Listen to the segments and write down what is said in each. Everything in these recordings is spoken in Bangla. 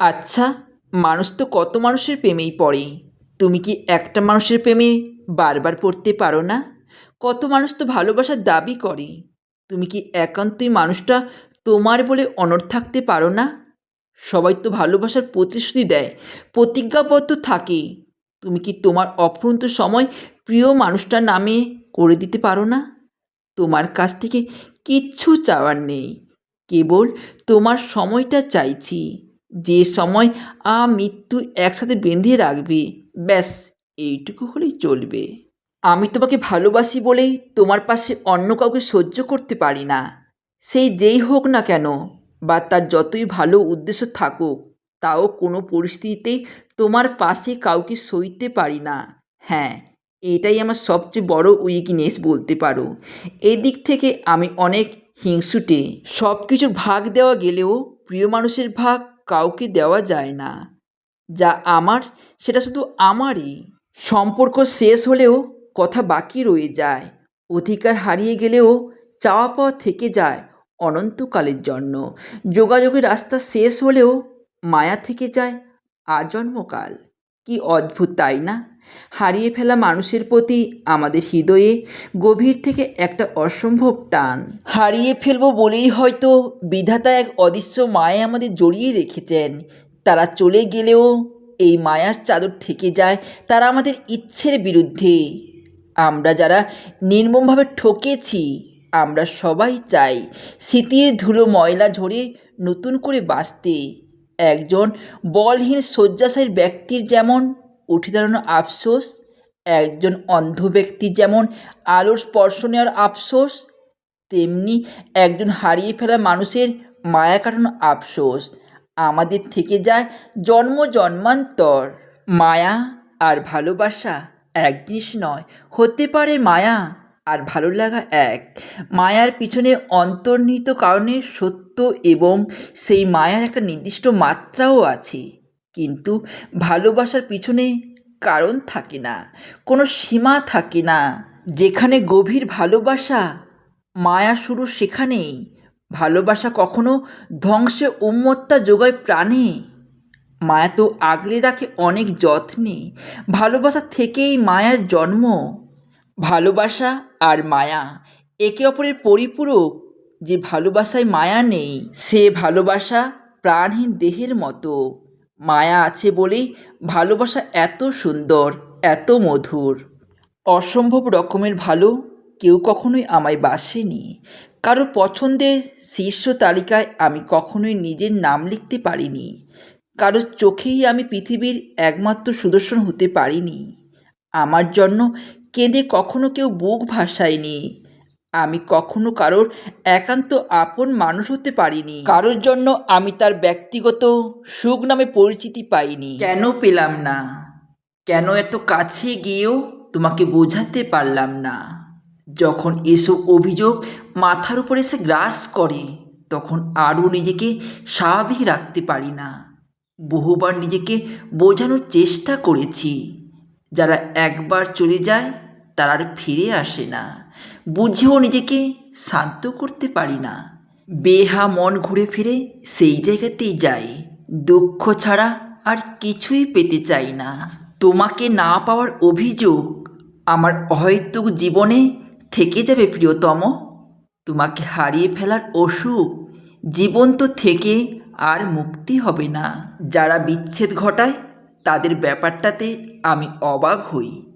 আচ্ছা মানুষ তো কত মানুষের প্রেমেই পড়ে। তুমি কি একটা মানুষের প্রেমে বারবার পড়তে পারো না? কত মানুষ তো ভালোবাসার দাবি করে। তুমি কি একান্তই মানুষটা তোমার বলে অনড় থাকতে পারো না? সবাই তো ভালোবাসার প্রতিশ্রুতি দেয়, প্রতিজ্ঞাবদ্ধ থাকে। তুমি কি তোমার অফুরন্ত সময় প্রিয় মানুষটার নামে করে দিতে পারো না? তোমার কাছ থেকে কিচ্ছু চাওয়ার নেই। কেবল তোমার সময়টা চাইছি। যে সময় আ মৃত্যু একসাথে বেঁধে রাখবে, ব্যাস, এইটুকু হলেই চলবে। আমি তোমাকে ভালোবাসি বলেই তোমার পাশে অন্য কাউকে সহ্য করতে পারি না। সেই যেই হোক না কেন বা তার যতই ভালো উদ্দেশ্য থাকুক, তাও কোনো পরিস্থিতিতেই তোমার পাশে কাউকে সইতে পারি না। হ্যাঁ এটাই আমার সবচেয়ে বড় উইকনেস বলতে পারো। এদিক থেকে আমি অনেক হিংসুটে সব কিছুর ভাগ দেওয়া গেলেও প্রিয় মানুষের ভাগ কাউকে দেওয়া যায় না। যা আমার, সেটা শুধু আমারই। সম্পর্ক শেষ হলেও কথা বাকি রয়ে যায়। অধিকার হারিয়ে গেলেও চাওয়া পাওয়া থেকে যায় অনন্তকালের জন্য। যোগাযোগের রাস্তা শেষ হলেও মায়া থেকে যায় আজন্মকাল। কি অদ্ভুত, তাই না? হারিয়ে ফেলা মানুষের প্রতি আমাদের হৃদয়ে গভীর থেকে একটা অসম্ভব টান। হারিয়ে ফেলব বলেই হয়তো বিধাতা এক অদৃশ্য মায়ে আমাদের জড়িয়ে রেখেছেন। তারা চলে গেলেও এই মায়ার চাদর থেকে যায় তারা আমাদের ইচ্ছের বিরুদ্ধে। আমরা যারা নির্মমভাবে ঠকেছি, আমরা সবাই চাই স্মৃতির ধুলো ময়লা ঝরে নতুন করে বাঁচতে। একজন বলহীন শয্যাশায়ী ব্যক্তির যেমন উঠে দাঁড়ানো আফসোস, একজন অন্ধ ব্যক্তি যেমন আলোর স্পর্শ নেওয়ার আফসোস, তেমনি একজন হারিয়ে ফেলা মানুষের মায়া কাটানো আফসোস। আমাদের থেকে যায় জন্ম জন্মান্তর। মায়া আর ভালোবাসা এক জিনিস নয়, হতে পারে মায়া আর ভালো লাগা এক। মায়ার পিছনে অন্তর্নিহিত কারণে সত্য এবং সেই মায়ার একটা নির্দিষ্ট মাত্রাও আছে। কিন্তু ভালোবাসার পিছনে কারণ থাকে না, কোনো সীমা থাকে না। যেখানে গভীর ভালোবাসা, মায়া শুরু সেখানেই। ভালোবাসা কখনো ধ্বংসে উন্মত্তা যোগায় প্রাণে। মায়া তো আগলে রাখে অনেক যত্নে। ভালোবাসা থেকেই মায়ার জন্ম। ভালোবাসা আর মায়া একে অপরের পরিপূরক। যে ভালোবাসায় মায়া নেই, সে ভালোবাসা প্রাণহীন দেহের মতো। মায়া আছে বলেই ভালোবাসা এত সুন্দর, এত মধুর। অসম্ভব রকমের ভালো কেউ কখনোই আমায় বাসেনি। কারও পছন্দের শীর্ষ তালিকায় আমি কখনোই নিজের নাম লিখতে পারিনি। কারোর চোখেই আমি পৃথিবীর একমাত্র সুদর্শন হতে পারিনি। আমার জন্য কেঁদে কখনো কেউ বুক ভাসায়নি। আমি কখনো কারোর একান্ত আপন মানুষ হতে পারিনি। কারোর জন্য আমি তার ব্যক্তিগত সুখ নামে পরিচিতি পাইনি। কেন পেলাম না? কেন এত কাছে গিয়েও তোমাকে বোঝাতে পারলাম না? যখন এসব অভিযোগ মাথার উপর এসে গ্রাস করে, তখন আরও নিজেকে স্বাভাবিক রাখতে পারি না। বহুবার নিজেকে বোঝানোর চেষ্টা করেছি। যারা একবার চলে যায়, তারা আর ফিরে আসে না। বুঝেও নিজেকে শান্ত করতে পারি না। বেহা মন ঘুরে ফিরে সেই জায়গাতেই যায় দুঃখ ছাড়া আর কিছুই পেতে চাই না। তোমাকে না পাওয়ার অভিযোগ আমার অহৈতুক জীবনে থেকে যাবে, প্রিয়তম। তোমাকে হারিয়ে ফেলার অসুখ জীবন তো থেকে আর মুক্তি হবে না। যারা বিচ্ছেদ ঘটায় তাদের ব্যাপারটাতে আমি অবাক হই।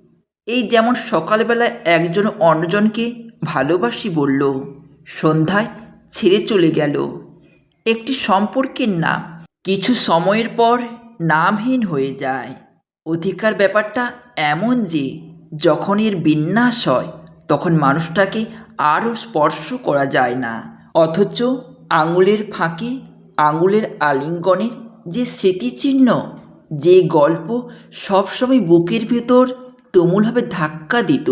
এই যেমন সকালবেলা একজন অন্যজনকে ভালোবাসি বলল, সন্ধ্যায় ছেড়ে চলে গেল। একটি সম্পর্কের নাম। কিছু সময়ের পর নামহীন হয়ে যায়। অধিকার ব্যাপারটা এমন যে, যখন এর বিন্যাস হয়, তখন মানুষটাকে আরও স্পর্শ করা যায় না। অথচ আঙুলের ফাঁকে, আঙুলের আলিঙ্গনের যে স্মৃতিচিহ্ন, যে গল্প সবসময় বুকের ভেতর তুমুলভাবে ধাক্কা দিত।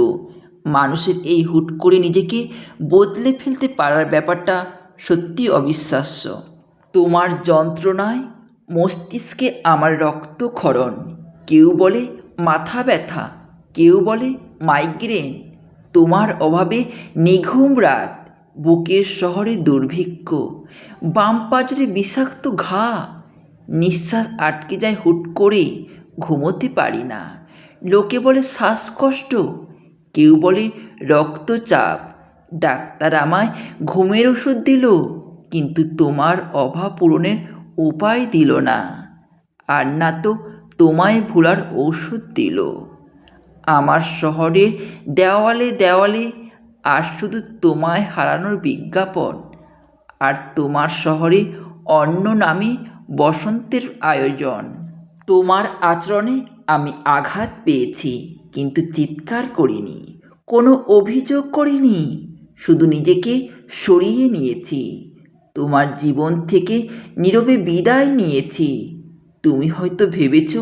মানুষের এই হুট করে নিজেকে বদলে ফেলতে পারার ব্যাপারটা সত্যি অবিশ্বাস্য। তোমার যন্ত্রণায় মস্তিষ্কে আমার রক্তক্ষরণ। কেউ বলে মাথা ব্যথা, কেউ বলে মাইগ্রেন। তোমার অভাবে নিঘুম রাত, বুকের শহরে দুর্ভিক্ষ, বাম পাজরে বিষাক্ত ঘা। নিঃশ্বাস আটকে যায় হুট করে, ঘুমোতে পারি না। লোকে বলে শ্বাসকষ্ট, কেউ বলে রক্তচাপ। ডাক্তার আমায় ঘুমের ওষুধ দিল, কিন্তু তোমার অভাব পূরণের উপায় দিল না। আর না তো তোমায় ভোলার ওষুধ দিল। আমার শহরের দেওয়ালে দেওয়ালে আর শুধু তোমায় হারানোর বিজ্ঞাপন। আর তোমার শহরে অন্য নামে বসন্তের আয়োজন। তোমার আচরণে আমি আঘাত পেয়েছি, কিন্তু চিৎকার করিনি, কোনো অভিযোগ করিনি, শুধু নিজেকে সরিয়ে নিয়েছি, তোমার জীবন থেকে নীরবে বিদায় নিয়েছি, তুমি হয়তো ভেবেছ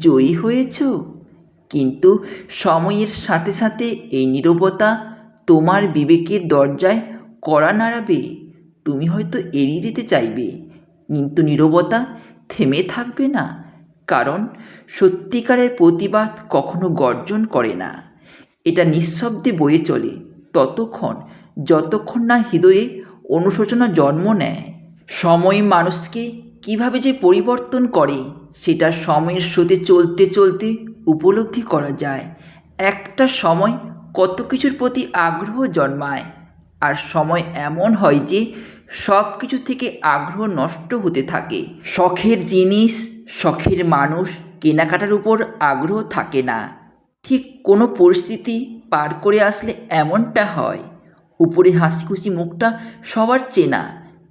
জয়ী হয়েছ, কিন্তু সময়ের সাথে সাথে এই নীরবতা তোমার বিবেকের দরজায় কড়া নাড়াবে, তুমি হয়তো এড়িয়ে যেতে চাইবে, কিন্তু নীরবতা থেমে থাকবে না কারণ সত্যিকারের প্রতিবাদ কখনো গর্জন করে না। এটা নিঃশব্দে বয়ে চলে। ততক্ষণ, যতক্ষণ না হৃদয়ে অনুশোচনা জন্ম নেয়। সময় মানুষকে কীভাবে যে পরিবর্তন করে, সেটা সময়ের স্রোতে চলতে চলতে উপলব্ধি করা যায়। একটা সময় কত কিছুর প্রতি আগ্রহ জন্মায়। আর সময় এমন হয় যে সব কিছু থেকে আগ্রহ নষ্ট হতে থাকে। শখের জিনিস শখের মানুষ কেনাকাটার উপর আগ্রহ থাকে না। ঠিক কোনো পরিস্থিতি পার করে আসলে এমনটা হয়, উপরে হাসি খুশি মুখটা সবার চেনা,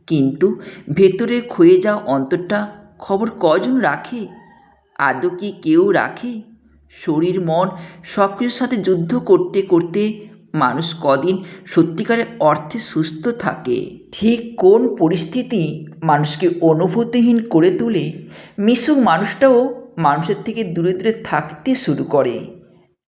কিন্তু ভেতরে ক্ষয়ে যাওয়া অন্তরটা খবর কজন রাখে, আদৌ কি কেউ রাখে? শরীর, মন সব কিছুর সাথে যুদ্ধ করতে করতে মানুষ কদিন সত্যিকারের অর্থে সুস্থ থাকে। ঠিক কোন পরিস্থিতি মানুষকে অনুভূতিহীন করে তোলে, মিশুক মানুষটাও মানুষের থেকে দূরে দূরে থাকতে শুরু করে।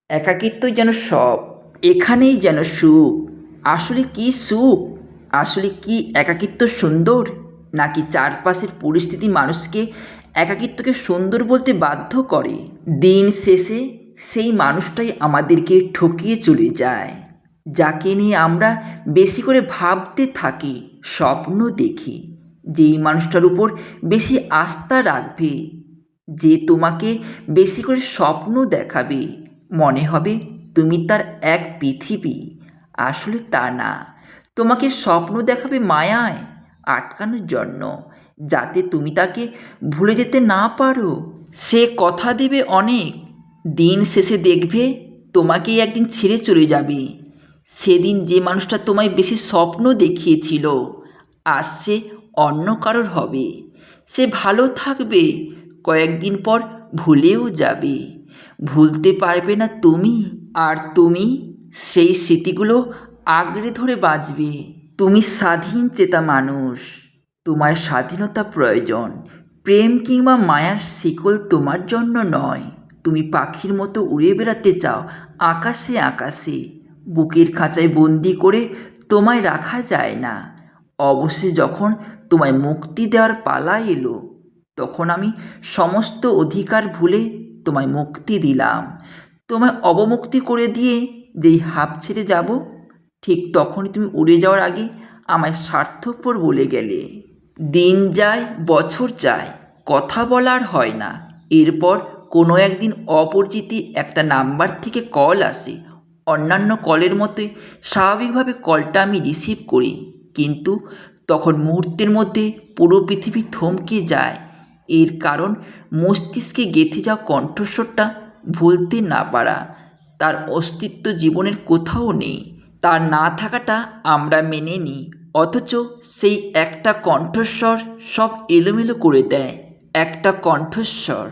একাকিত্ব যেন সব, এখানেই যেন সুখ। আসলে কি সুখ? আসলে কি একাকিত্ব সুন্দর? নাকি চারপাশের পরিস্থিতি মানুষকে একাকিত্বকে সুন্দর বলতে বাধ্য করে? দিন শেষে সেই মানুষটাই আমাদেরকে ঠকিয়ে চলে যায়। যাকে নিয়ে আমরা বেশি করে ভাবতে থাকি, স্বপ্ন দেখি, যেই মানুষটার উপর বেশি আস্থা রাখবে, যে তোমাকে বেশি করে স্বপ্ন দেখাবে। মনে হবে তুমি তার এক পৃথিবী। আসলে তা না। তোমাকে স্বপ্ন দেখাবে মায়ায় আটকানোর জন্য, যাতে তুমি তাকে ভুলে যেতে না পারো। সে কথা দেবে অনেক। দিন শেষে দেখবে তোমাকেই একদিন ছেড়ে চলে যাবে। সেদিন যে মানুষটা তোমায় বেশি স্বপ্ন দেখিয়েছিল, আজ সে অন্য কারোর হবে। সে ভালো থাকবে, কয়েকদিন পর ভুলেও যাবে। ভুলতে পারবে না তুমি, আর তুমি সেই স্মৃতিগুলো আঁকড়ে ধরে বাঁচবে। তুমি স্বাধীন চেতা মানুষ, তোমার স্বাধীনতা প্রয়োজন। প্রেম কিংবা মায়ার শিকল তোমার জন্য নয়। তুমি পাখির মতো উড়ে বেড়াতে চাও, আকাশে আকাশে। বুকের খাঁচায় বন্দি করে তোমায় রাখা যায় না। অবশ্যই যখন তোমায় মুক্তি দেওয়ার পালা এলো, তখন আমি সমস্ত অধিকার ভুলে তোমায় মুক্তি দিলাম। তোমায় অবমুক্তি করে দিয়ে যেই হাঁপ ছেড়ে যাব, ঠিক তখনই তুমি উড়ে যাওয়ার আগে আমায় স্বার্থপর বলে গেলে। দিন যায়, বছর যায়, কথা বলার হয় না। এরপর কোনো একদিন অপরিচিতি একটা নাম্বার থেকে কল আসে অন্যান্য কলের মতোই স্বাভাবিকভাবে কলটা আমি রিসিভ করি। কিন্তু তখন মুহূর্তের মধ্যে পুরো পৃথিবী থমকে যায়। এর কারণ মস্তিষ্কে গেঁথে যাওয়া কণ্ঠস্বরটা ভুলতে না পারা। তার অস্তিত্ব জীবনের কোথাও নেই। তার না থাকাটা আমরা মেনে নিই। অথচ সেই একটা কণ্ঠস্বর সব এলোমেলো করে দেয়। একটা কণ্ঠস্বর।